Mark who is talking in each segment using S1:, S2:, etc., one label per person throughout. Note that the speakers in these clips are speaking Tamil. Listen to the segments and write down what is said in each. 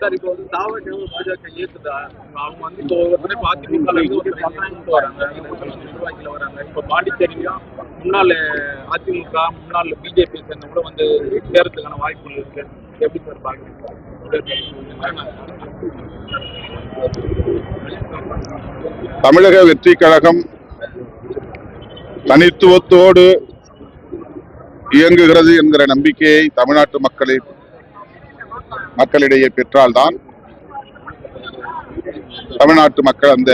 S1: சார் இப்போ வந்து தாவக பாஜக ஏத்துதா அவங்க வந்து இப்போ ஒருத்தரே அதிமுக வராங்க. நிர்வாகிகள் வராங்க. இப்போ பாண்டிச்சேரியும் முன்னாள் அதிமுக முன்னாள் பிஜேபி சேர்ந்த கூட வந்து சேரத்துக்கான வாய்ப்புகள் இருக்கு. எப்படி சார் பாக்குறீங்க?
S2: தமிழக வெற்றி கழகம் தனித்துவத்தோடு இயங்குகிறது என்கிற நம்பிக்கையை தமிழ்நாட்டு மக்களின் மக்களிடையே பெற்றால்தான் தமிழ்நாட்டு மக்கள் அந்த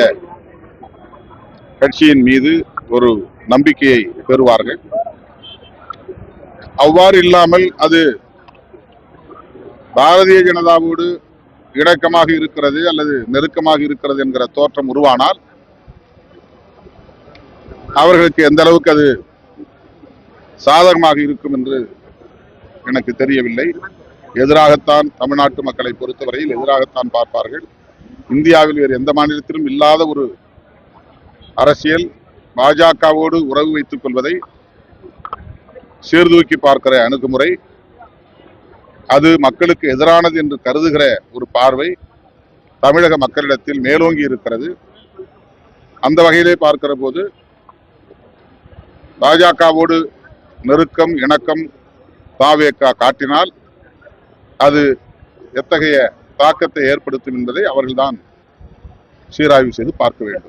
S2: கட்சியின் மீது ஒரு நம்பிக்கையை பெறுவார்கள். அவ்வாறு இல்லாமல் அது பாரதிய ஜனதாவோடு இணக்கமாக இருக்கிறது அல்லது நெருக்கமாக இருக்கிறது என்கிற தோற்றம் உருவானால் அவர்களுக்கு எந்த அளவுக்கு அது சாதகமாக இருக்கும் என்று எனக்கு தெரியவில்லை. எதிராகத்தான் தமிழ்நாட்டு மக்களை பொறுத்தவரையில் எதிராகத்தான் பார்ப்பார்கள். இந்தியாவில் வேறு எந்த மாநிலத்திலும் இல்லாத ஒரு அரசியல் பாஜகவோடு உறவு வைத்துக் கொள்வதை சீர்தூக்கி பார்க்கிற அணுகுமுறை அது மக்களுக்கு எதிரானது என்று கருதுகிற ஒரு பார்வை தமிழக மக்களிடத்தில் மேலோங்கி இருக்கிறது. அந்த வகையிலே பார்க்கிற போது பாஜகவோடு நெருக்கம் இணக்கம் தாவேக்கா காட்டினால் அது எத்தகைய தாக்கத்தை ஏற்படுத்தும் என்பதை அவர்கள்தான் சீராய்வு செய்து பார்க்க வேண்டும்.